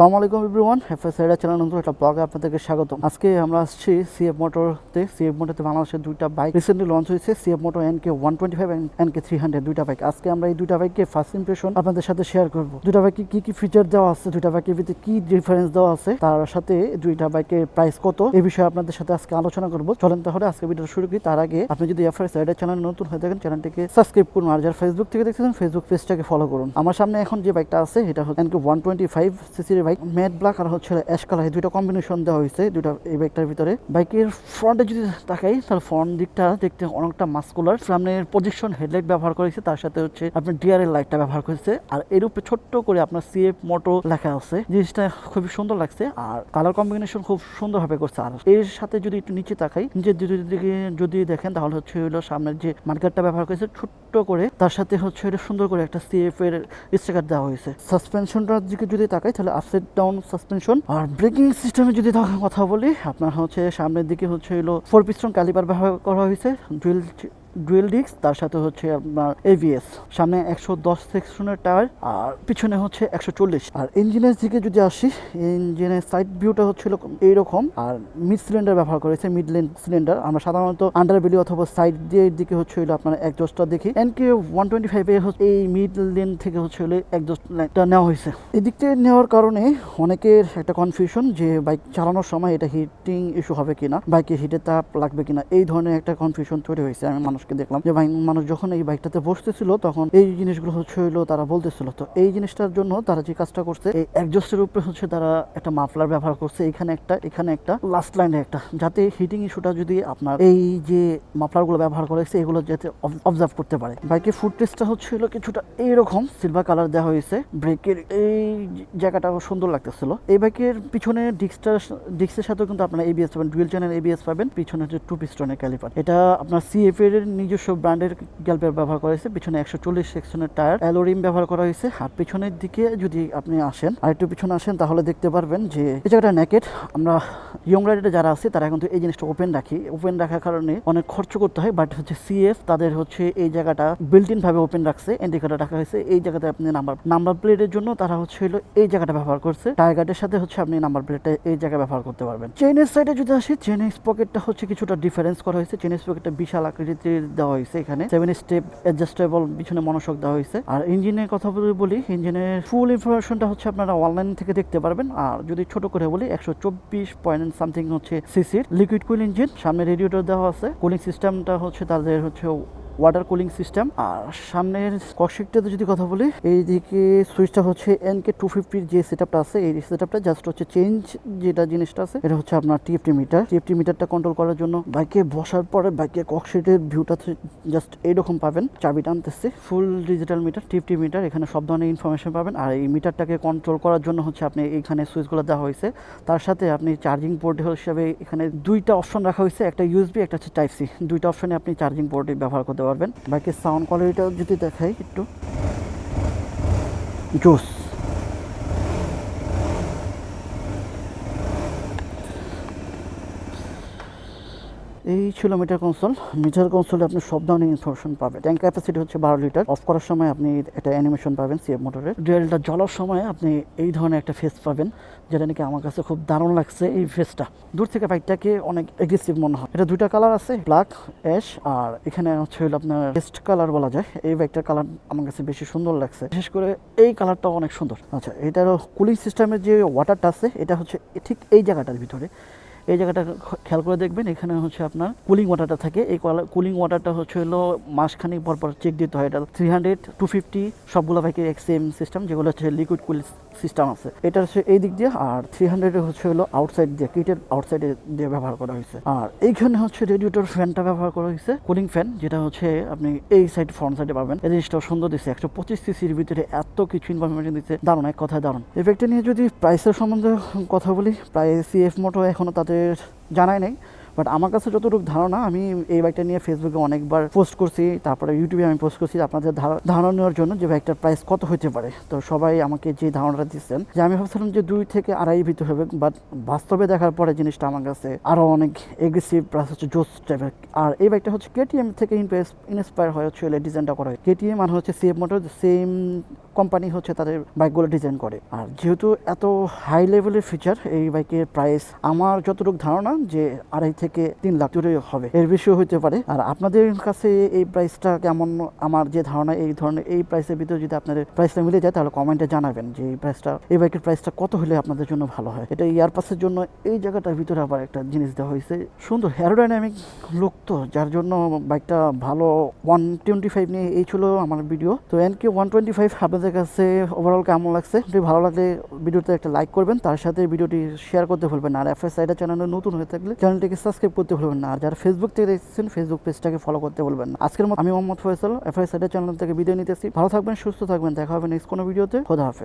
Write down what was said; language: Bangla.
আসসালামু আলাইকুম এভরিওয়ান এফএস সাইডা চ্যানেল নতুন একটা ব্লগে আপনাদেরকে স্বাগত আজকে আমরা আসছি সিএফ মোটরতে সিএফ মোটরতে বাংলাদেশের দুইটা বাইক রিসেন্টলি লঞ্চ হয়েছে। CF motor N K one twenty five N K three hundred দুইটা বাইক আজকে আমরা এই দুইটা বাইককে ফার্স্ট ইমপ্রেশন আপনাদের সাথে শেয়ার করব। দুইটা বাইকে কি কি ফিচার দেওয়া আছে? দুইটা বাইকের ভিতরে কি ডিফারেন্স দেওয়া আছে? তার সাথে দুইটা বাইকের প্রাইস কত? এই বিষয়ে আপনাদের সাথে আজকে আলোচনা করব। চলেন তাহলে আজকে ভিডিও শুরু করি। তার আগে আপনি যদি এফএস সাইডা চ্যানেল নতুন হয়ে থাকেন চ্যানেলটিকে সাবস্ক্রাইব করুন। আর যারা ফেসবুক থেকে দেখতেছেন ফেসবুক পেজটাকে ফলো করুন। আমার সামনে এখন যে বাইকটা আছে এটা হচ্ছে এনকে ওয়ান টোয়েন্টি ফাইভ সিসির বাইক, ম্যাট ব্ল্যাক আর হচ্ছে অ্যাশ কালার, এই দুইটা কম্বিনেশন দেওয়া হয়েছে, দুইটা এই বাইকটার ভিতরে। বাইকের ফ্রন্টে যদি তাকাই, তাহলে ফ্রন্ট দিকটা দেখতে অনেকটা মাস্কুলার সামনের পজিশন হেডলাইট ব্যবহার করেছে, তার সাথে হচ্ছে আপনার ডিআরএল লাইটটা ব্যবহার করেছে। আর এর উপরে ছোট্ট করে আপনার সিএফ মোটো লেখা আছে। জিনিসটা খুবই সুন্দর লাগছে, আর কালার কম্বিনেশন খুব সুন্দরভাবে করছে। আর এর সাথে যদি একটু নিচে তাকাই, নিচের দিকে যদি দেখেন, তাহলে হচ্ছে হলো সামনের যে মার্কেটটা ব্যবহার করেছে, ছোট্ট করে, তার সাথে হচ্ছে সুন্দর করে একটা সিএফ এর স্টিকার দেওয়া হয়েছে। সাসপেনশনটার দিকে যদি তাকাই, তাহলে আপসাইড ডাউন সাসপেনশন আর ব্রেকিং সিস্টেমে যদি কথা বলি, আপনার হচ্ছে সামনের দিকে হচ্ছে হলো ফোর পিস্টন ক্যালিপার ব্যবহার করা হয়েছে ডুয়েল ডুয়েল ডিস্ক, তার সাথে হচ্ছে, আপনার এভিএস সামনে একশো দশ সেকশনের টায়ার, আর পিছনে হচ্ছে একশো চল্লিশ। আর ইঞ্জিনের দিকে যদি আসি, ইঞ্জিনের সাইড ভিউটা হচ্ছিল এইরকম। আর মিড সিলিন্ডার ব্যবহার করেছে মিড লেন সিলিন্ডার আমরা সাধারণত আন্ডার বেলি অথবা সাইড দিয়ে দিকে হচ্ছে আপনার একজোস্টটা দেখি। এন কে ওয়ান টোয়েন্টি ফাইভে এই মিড লেন থেকে হচ্ছে একজোস্ট নেওয়া হয়েছে। এদিক থেকে নেওয়ার কারণে অনেকের একটা কনফিউশন যে বাইক চালানোর সময় এটা হিটিং ইস্যু হবে কিনা বাইকে হিটের তাপ লাগবে কিনা, এই ধরনের একটা কনফিউশন তৈরি হয়েছে আমি মানুষকে দেখলাম যে মানুষ যখন এই বাইকটাতে বসতেছিল, তখন এই জিনিসগুলো হচ্ছে হইল তারা বলতেছিল। তো এই জিনিসটার জন্য তারা যে কাজটা করছে, এই একজস্টের উপরে হচ্ছে তারা একটা মাফলার ব্যবহার করছে। এখানে একটা এখানে একটা লাস্ট লাইনে একটা। যাতে হিটিং ইস্যুটা যদি আপনার এই যে মাফলারগুলো ব্যবহার করেছে এগুলো যাতে অবজার্ভ করতে পারে। বাইকের ফুড টেস্টটা হচ্ছিল কিছুটা এইরকম সিলভার কালার দেওয়া হয়েছে। ব্রেকের এই জায়গাটা সুন্দর লাগতেছিল। এই বাইকের পিছনে ডিস্কটার ডিস্কের সাথেও কিন্তু আপনার এবিএস পাবেন ডুয়েল চ্যানেল এবিএস পাবেন। পিছনে হচ্ছে টু পিস্টনের ক্যালিপার এটা আপনার সিএফ এর নিজস্ব ব্র্যান্ডের গ্যালপের ব্যবহার করা হয়েছে। পিছনে একশো চল্লিশ সেকশনের টায়ার, অ্যালোরিম ব্যবহার করা হয়েছে। আর পিছনের দিকে যদি আপনি আসেন আর একটু পিছনে আসেন, তাহলে দেখতে পারবেন যে এই জায়গাটা ন্যাকেট আমরা ইয়ং রাইডারে যারা আছে, তারা কিন্তু এই জিনিসটা ওপেন রাখি। ওপেন রাখার কারণে অনেক খরচ করতে হয় বাট হচ্ছে সিএফ তাদের হচ্ছে এই জায়গাটা বিল্ট ইন ভাবে ওপেন রাখছে। ইন্ডিকেটার রাখা হয়েছে। এই জায়গাতে আপনি নাম্বার নাম্বার প্লেটের জন্য তারা হচ্ছে হলো এই জায়গাটা ব্যবহার করছে। টায়ার গার্ডের সাথে হচ্ছে আপনি নাম্বার প্লেটটা এই জায়গায় ব্যবহার করতে পারবেন। চেনের সাইডে যদি আসি চেনের পকেটটা হচ্ছে কিছুটা ডিফারেন্স করা হয়েছে। চেনের পকেটটা বিশাল আকৃতির দেওয়া হয়েছে এখানে। সেভেন স্টেপ অ্যাডজাস্টেবল পিছনে মনোশক দেওয়া হয়েছে। আর ইঞ্জিনের কথা বলে, ইঞ্জিনের ফুল ইনফরমেশনটা হচ্ছে আপনারা অনলাইন থেকে দেখতে পারবেন। আর যদি ছোট করে বলি, একশো চব্বিশ পয়েন্ট সামথিং হচ্ছে সিসির লিকুইড কুল ইঞ্জিন সামনে রেডিওটা দেওয়া আছে। কুলিং সিস্টেমটা হচ্ছে তাদের হচ্ছে ওয়াটার কুলিং সিস্টেম আর সামনের ককশিটটাতে যদি কথা বলি, এইদিকে সুইচটা হচ্ছে এন কে টু ফিফটির যে সেটআপটা আছে, এই সেট সেটআপটা জাস্ট হচ্ছে চেঞ্জ যেটা জিনিসটা আছে, এটা হচ্ছে আপনার টিএফটি মিটার টিএফটি মিটারটা কন্ট্রোল করার জন্য বাইকে বসার পরে বাইকে ককশিটের ভিউটা জাস্ট এইরকম পাবেন। চাবি টানতেছে full digital meter TFT meter এখানে সব ধরনের ইনফরমেশন পাবেন। আর এই মিটারটাকে কন্ট্রোল করার জন্য হচ্ছে আপনি এখানে সুইচগুলো দেওয়া হয়েছে। তার সাথে আপনি চার্জিং পোর্ট হিসাবে এখানে দুইটা অপশন রাখা হয়েছে, একটা ইউএসবি একটা হচ্ছে টাইপ সি দুইটা অপশনে আপনি চার্জিং পোর্টে ব্যবহার করতে পারবেন। বাইকের সাউন্ড কোয়ালিটিটাও যদি দেখাই একটু। জোস এই ছিল মিটার কনসোল মিটার কনসোলে আপনি সব ধরনের ইনফরমেশন পাবেন। ট্যাঙ্ক ক্যাপাসিটি হচ্ছে বারো লিটার অফ করার সময় আপনি একটা অ্যানিমেশন পাবেন সিএফ মোটরের ডুয়েলটা জ্বলার সময় আপনি এই ধরনের একটা ফেস পাবেন, যেটা নাকি আমার কাছে খুব দারুণ লাগছে এই ফেসটা দূর থেকে বাইকটাকে অনেক এগ্রেসিভ মনে হয়। এটা দুইটা কালার আছে ব্ল্যাক অ্যাশ আর এখানে হচ্ছে হলো আপনার বেস্ট কালার বলা যায়। এই বাইকটার কালার আমার কাছে বেশি সুন্দর লাগছে। বিশেষ করে এই কালারটা অনেক সুন্দর। আচ্ছা এটার কুলিং সিস্টেমের যে ওয়াটারটা আছে, এটা হচ্ছে ঠিক এই জায়গাটার ভিতরে। এই জায়গাটা খেয়াল করে দেখবেন, এখানে হচ্ছে আপনার কুলিং ওয়াটারটা থাকে। এই কুলিং ওয়াটারটা হচ্ছে হলো মাসখানিক পর পর চেক দিতে হয়। এটা থ্রি হান্ড্রেড টু ফিফটি সবগুলো বাইকের এক্স সেম সিস্টেম যেগুলো হচ্ছে লিকুইড কুল সিস্টেম আছে। এটা হচ্ছে এই দিক দিয়ে আর থ্রি হান্ড্রেড হচ্ছে হলো আউটসাইড দিয়ে, কিটের আউটসাইডে দিয়ে ব্যবহার করা হয়েছে। আর এইখানে হচ্ছে রেডিয়েটর ফ্যানটা ব্যবহার করা হয়েছে কুলিং ফ্যান যেটা হচ্ছে আপনি এই সাইড ফ্রন্ট সাইডে পাবেন। এই জিনিসটাও সুন্দর দিচ্ছে একশো পঁচিশ সিসির ভিতরে এত কিছু ইনফরমেশন দিচ্ছে দারুণ, এক কথায় দারুণ। এফেক্টটা নিয়ে যদি প্রাইসের সম্বন্ধে কথা বলি, প্রায় সিএফ মোটো এখনও তাদের জানাই নাই। বাট আমার কাছে যতটুকু ধারণা, আমি এই বাইকটা নিয়ে ফেসবুকে অনেকবার পোস্ট করছি, তারপরে ইউটিউবে আমি পোস্ট করছি, আপনাদের ধার- ধারণা নেওয়ার জন্য যে বাইকটার প্রাইস কত হতে পারে। তো সবাই আমাকে যে ধারণাটা দিচ্ছেন, যে আমি ভাবছিলাম যে দুই থেকে আড়াই ভিতর হবে বাট বাস্তবে দেখার পরে জিনিসটা আমার কাছে আরও অনেক এগ্রেসিভ প্লাস হচ্ছে জোস টাইপের আর এই বাইকটা হচ্ছে কেটিএম থেকে ইন্সপায়ার হয়ে, হচ্ছে ডিজাইনটা করা। হয় কেটিএম মানে হচ্ছে সিএফ মোটর সেম কোম্পানি হচ্ছে তাদের বাইকগুলো ডিজাইন করে। আর যেহেতু এত হাই লেভেলের ফিচার এই বাইকের প্রাইস আমার যতটুকু ধারণা যে আড়াই থেকে তিন লাখ জুড়ে হবে। এর বেশিও হতে পারে। আর আপনাদের কাছে এই প্রাইসটা কেমন? আমার যে ধারণা, এই ধরনের, এই প্রাইসের ভিতরে যদি আপনাদের প্রাইসটা মিলে যায়, তাহলে কমেন্টে জানাবেন যে এই প্রাইসটা এই বাইকের প্রাইসটা কত হলে আপনাদের জন্য ভালো হয়। এটা ইয়ার পাসের জন্য এই জায়গাটার ভিতরে আবার একটা জিনিস দেওয়া হয়েছে। সুন্দর অ্যারোডাইনামিক লুক তো, যার জন্য বাইকটা ভালো ওয়ান টোয়েন্টি ফাইভ নিয়ে এই ছিল আমার ভিডিও তো N K one twenty five আপনাদের কাছে ওভারঅল কেমন লাগছে? যদি ভালো লাগলে ভিডিওতে একটা লাইক করবেন। তার সাথে ভিডিওটি শেয়ার করতে ভুলবেন আর এফ এস আইডা চ্যানেলে নতুন হয়ে থাকলে চ্যানেলটিকে সাবস্ক্রাইব করতে ভুলবেন না। আর যারা ফেসবুক থেকে দেখছেন ফেসবুক পেজটাকে ফলো করতে ভুলবেন না। আজকের মতো আমি মোহাম্মদ ফয়সাল এফআই সাইডের চ্যানেল থেকে ভিডিও নিতেছি। ভালো থাকবেন, সুস্থ থাকবেন। দেখা হবে নেক্সট কোনো ভিডিওতে খোদা হাফেজ।